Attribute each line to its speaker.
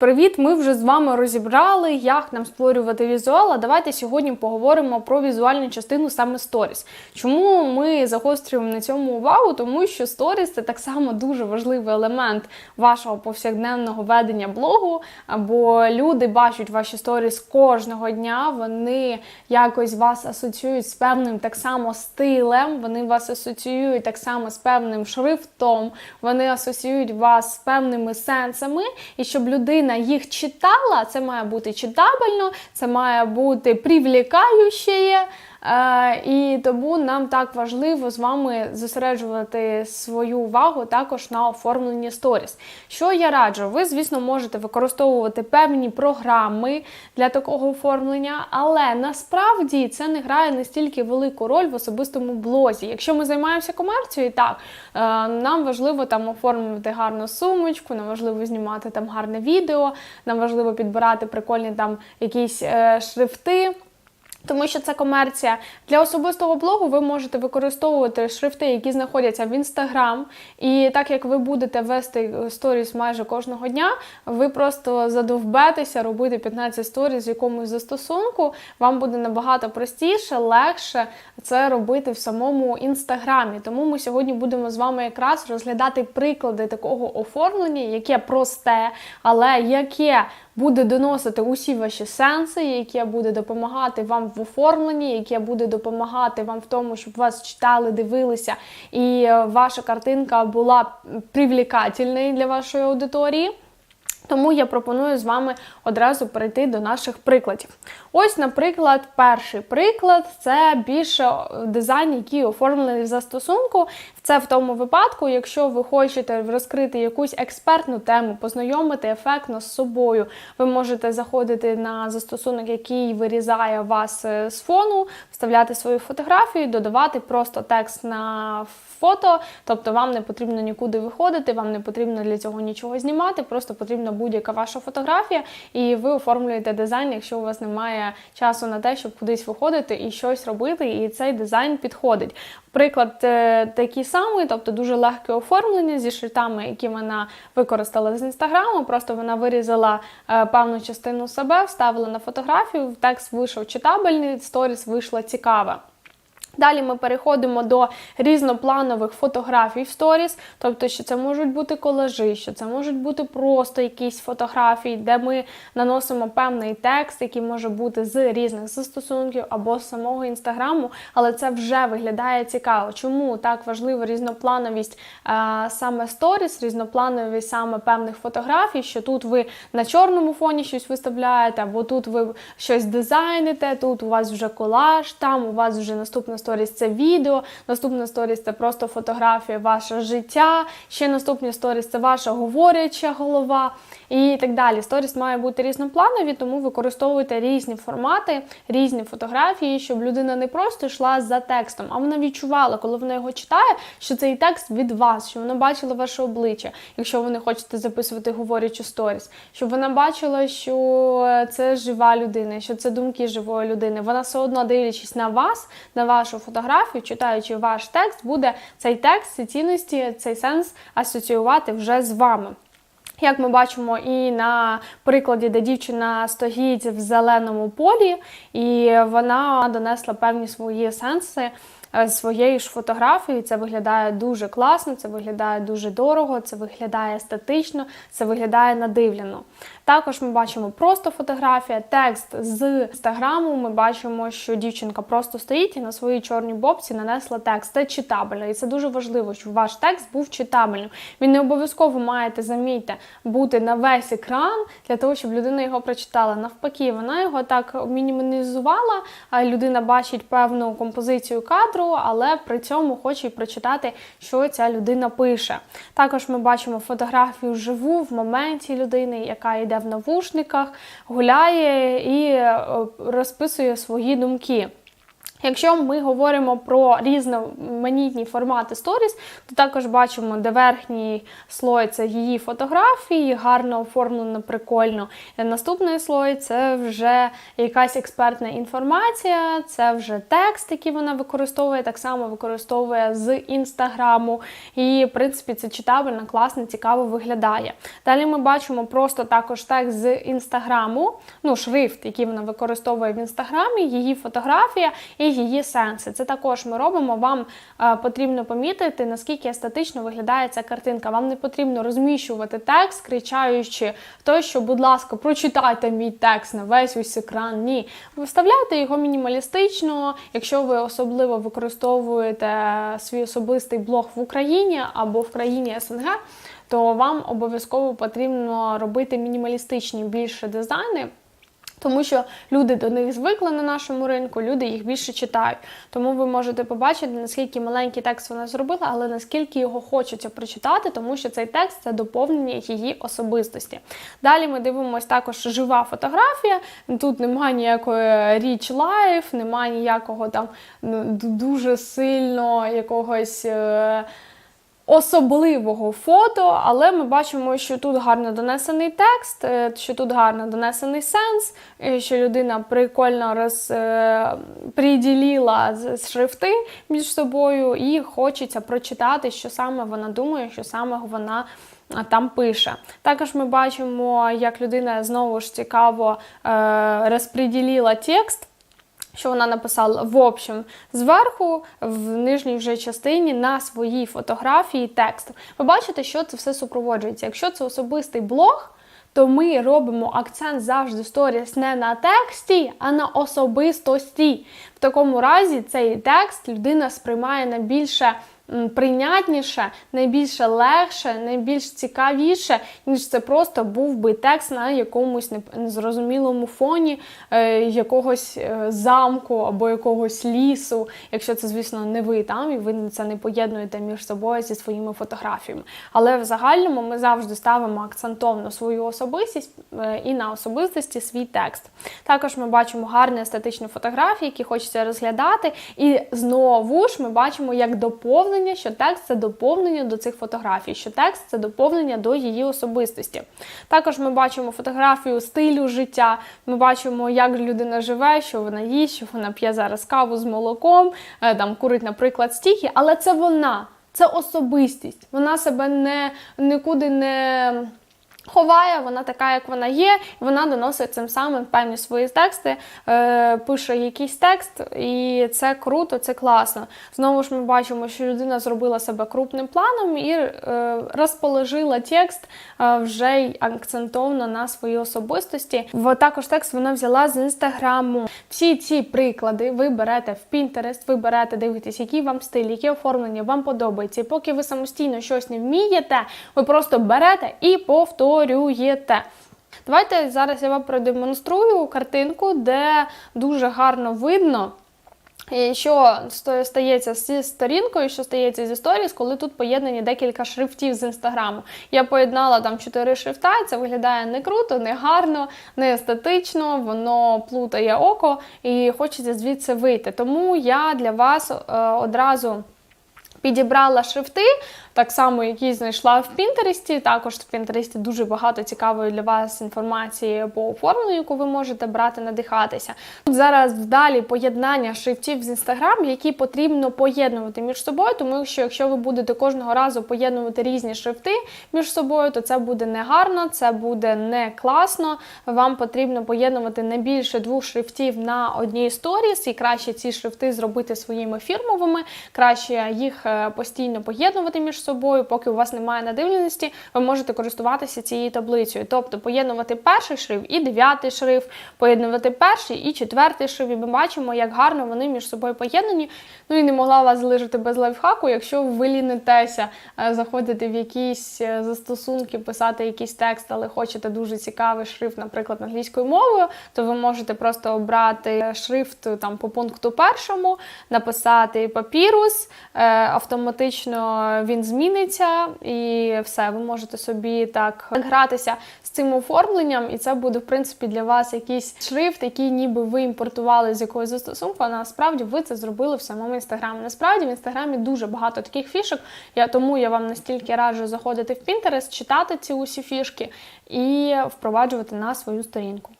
Speaker 1: Привіт! Ми вже з вами розібрали, як нам створювати візуал. А давайте сьогодні поговоримо про візуальну частину саме сторіс. Чому ми загострюємо на цьому увагу? Тому що сторіс це так само дуже важливий елемент вашого повсякденного ведення блогу. Бо люди бачать ваші сторіс кожного дня, вони якось вас асоціюють з певним так само стилем, вони вас асоціюють так само з певним шрифтом, вони асоціюють вас з певними сенсами, і щоб людина їх читала, це має бути читабельно, це має бути привлікаюче. Е, і тому нам так важливо з вами зосереджувати свою увагу також на оформленні сторіс. Що я раджу? Ви, звісно, можете використовувати певні програми для такого оформлення, але насправді це не грає настільки велику роль в особистому блозі. Якщо ми займаємося комерцією, так е, нам важливо там оформити гарну сумочку, нам важливо знімати там гарне відео, нам важливо підбирати прикольні там якісь е, шрифти. Тому що це комерція для особистого блогу. Ви можете використовувати шрифти, які знаходяться в інстаграм. І так як ви будете вести сторіс майже кожного дня, ви просто задовбетеся робити 15 сторіс в якомусь застосунку. Вам буде набагато простіше, легше це робити в самому інстаграмі. Тому ми сьогодні будемо з вами якраз розглядати приклади такого оформлення, яке просте, але яке буде доносити усі ваші сенси, яке буде допомагати вам в оформленні, яке буде допомагати вам в тому, щоб вас читали, дивилися, і е, ваша картинка була привлекательною для вашої аудиторії. Тому я пропоную з вами одразу перейти до наших прикладів. Ось, наприклад, перший приклад це більше дизайн, який оформлений в застосунку. Це в тому випадку, якщо ви хочете розкрити якусь експертну тему, познайомити ефектно з собою, ви можете заходити на застосунок, який вирізає вас е, з фону, вставляти свою фотографію, додавати просто текст на фото, тобто вам не потрібно нікуди виходити, вам не потрібно для цього нічого знімати, просто потрібна будь-яка ваша фотографія, і ви оформлюєте дизайн, якщо у вас немає часу на те, щоб кудись виходити і щось робити, і цей дизайн підходить. Приклад е, такий самий, тобто дуже легке оформлення зі шрифтами, які вона використала з інстаграму. Просто вона вирізала е, певну частину себе, вставила на фотографію, текст вийшов читабельний, сторіс вийшла цікава. Далі ми переходимо до різнопланових фотографій в сторіс, тобто, що це можуть бути колажі, що це можуть бути просто якісь фотографії, де ми наносимо певний текст, який може бути з різних застосунків або з самого інстаграму, але це вже виглядає цікаво. Чому так важлива різноплановість а, саме сторіс, різноплановість саме певних фотографій, що тут ви на чорному фоні щось виставляєте, або тут ви щось дизайните, тут у вас вже колаж, там у вас вже наступна сторіс це відео, наступна сторіс це просто фотографія ваше життя, ще наступні сторіс це ваша говоряча голова і так далі. Сторіс має бути різнопланові, тому використовуйте різні формати, різні фотографії, щоб людина не просто йшла за текстом, а вона відчувала, коли вона його читає, що цей текст від вас, що вона бачила ваше обличчя, якщо ви не хочете записувати говорячу сторіс, щоб вона бачила, що це жива людина, що це думки живої людини. Вона все одно дивлячись на вас, на вашу фотографію, читаючи ваш текст, буде цей текст, ці цінності, цей сенс асоціювати вже з вами. Як ми бачимо і на прикладі, де дівчина стоїть в зеленому полі, і вона донесла певні свої сенси е, своєю ж фотографією. Це виглядає дуже класно, це виглядає дуже дорого, це виглядає естетично, це виглядає надивляно. Також ми бачимо просто фотографія, текст з інстаграму. Ми бачимо, що дівчинка просто стоїть і на своїй чорній бобці нанесла текст. Це читабельно. І це дуже важливо, щоб ваш текст був читабельним. Він не обов'язково маєте, замітьте, бути на весь екран для того, щоб людина його прочитала. Навпаки, вона його так мінімалізувала. Людина бачить певну композицію кадру, але при цьому хоче й прочитати, що ця людина пише. Також ми бачимо фотографію живу в моменті людини, яка йде в навушниках, гуляє і е, розписує свої думки. Якщо ми говоримо про різноманітні формати сторіс, то також бачимо, де верхній слой це її фотографії, гарно оформлено, прикольно. І наступний слой це вже якась експертна інформація, це вже текст, який вона використовує, так само використовує з інстаграму. І, в принципі, це читабельно, класно, цікаво виглядає. Далі ми бачимо просто також текст з інстаграму, ну, шрифт, який вона використовує в інстаграмі, її фотографія і її сенси. Це також ми робимо. Вам е, потрібно помітити, наскільки естетично виглядає ця картинка. Вам не потрібно розміщувати текст, кричаючи то, що, будь ласка, прочитайте мій текст на весь ось екран. Ні. Ви вставляєте його мінімалістично. Якщо ви особливо використовуєте свій особистий блог в Україні або в країні СНГ, то вам обов'язково потрібно робити мінімалістичні більше дизайни. Тому що люди до них звикли на нашому ринку, люди їх більше читають. Тому ви можете побачити, наскільки маленький текст вона зробила, але наскільки його хочеться прочитати, тому що цей текст це доповнення її особистості. Далі ми дивимося також жива фотографія. Тут немає ніякої річ лайф, немає ніякого там ну, дуже сильно якогось. Е, особливого фото, але ми бачимо, що тут гарно донесений текст, е, що тут гарно донесений сенс, е, що людина прикольно розприділила шрифти між собою, і хочеться прочитати, що саме вона думає, що саме вона. Там пише. Також ми бачимо, як людина знову ж цікаво е, розподілила текст що вона написала в общем зверху, в нижній вже частині на своїй фотографії текст. Ви бачите, що це все супроводжується. Якщо це особистий блог, то ми робимо акцент завжди сторіс не на тексті, а на особистості. В такому разі цей текст людина сприймає на більше прийнятніше, найбільше легше, найбільш цікавіше, ніж це просто був би текст на якомусь незрозумілому фоні е, якогось е, замку або якогось лісу, якщо це, звісно, не ви там, і ви це не поєднуєте між собою зі своїми фотографіями. Але в загальному ми завжди ставимо акцентовно свою особистість е, і на особистості свій текст. Також ми бачимо гарні естетичні фотографії, які хочеться розглядати. І знову ж ми бачимо як доповнення, що текст це доповнення до цих фотографій, що текст це доповнення до її особистості. Також ми бачимо фотографію стилю життя. Ми бачимо, як людина живе, що вона їсть, що вона п'є зараз каву з молоком, е, там курить, наприклад, стіхи, але це вона. Це особистість. Вона себе не нікуди не ховає, вона така, як вона є, і вона доносить цим самим певні свої тексти, е, пише якийсь текст, і це круто, це класно. Знову ж ми бачимо, що людина зробила себе крупним планом і е, розположила текст е, вже й акцентовано на своїй особистості. В також текст вона взяла з інстаграму. Всі ці приклади ви берете в Pinterest, ви берете, дивитесь, який вам стиль, яке оформлення вам подобається. І поки ви самостійно щось не вмієте, ви просто берете і повторюєте. Давайте зараз я вам продемонструю картинку, де дуже гарно видно. І Що стається зі сторінкою, що стається зі сторіс, коли тут поєднані декілька шрифтів з інстаграму. Я поєднала там чотири шрифта, це виглядає не круто, не гарно, не естетично, воно плутає око і хочеться звідси вийти. Тому я для вас е, одразу. Підібрала шрифти, так само, які знайшла в Пінтересті. Також в Пінтересті дуже багато цікавої для вас інформації по оформленню, яку ви можете брати, надихатися. Тут зараз вдалі поєднання шрифтів з Інстаграм, які потрібно поєднувати між собою, тому що якщо ви будете кожного разу поєднувати різні шрифти між собою, то це буде не гарно, це буде не класно. Вам потрібно поєднувати не більше двох шрифтів на одній сторіс, і краще ці шрифти зробити своїми фірмовими, краще їх е, постійно поєднувати між собою, поки у вас немає надивленості, ви можете користуватися цією таблицею. Тобто поєднувати перший шрифт і дев'ятий шрифт, поєднувати перший і четвертий шрифт. І ми бачимо, як гарно вони між собою поєднані. Ну і не могла вас залишити без лайфхаку, якщо ви лінитеся е, заходити в якісь е, застосунки, писати якийсь текст, але хочете дуже цікавий шрифт, наприклад, англійською мовою, то ви можете просто обрати шрифт е, там по пункту першому, написати папірус, автоматично він змінюється зміниться, і все, ви можете собі так гратися з цим оформленням, і це буде в принципі для вас якийсь шрифт, який ніби ви імпортували з якогось застосунку. А насправді ви це зробили в самому інстаграмі. Насправді в інстаграмі дуже багато таких фішок. Я тому я вам настільки раджу заходити в Pinterest, читати ці усі фішки і впроваджувати на свою сторінку.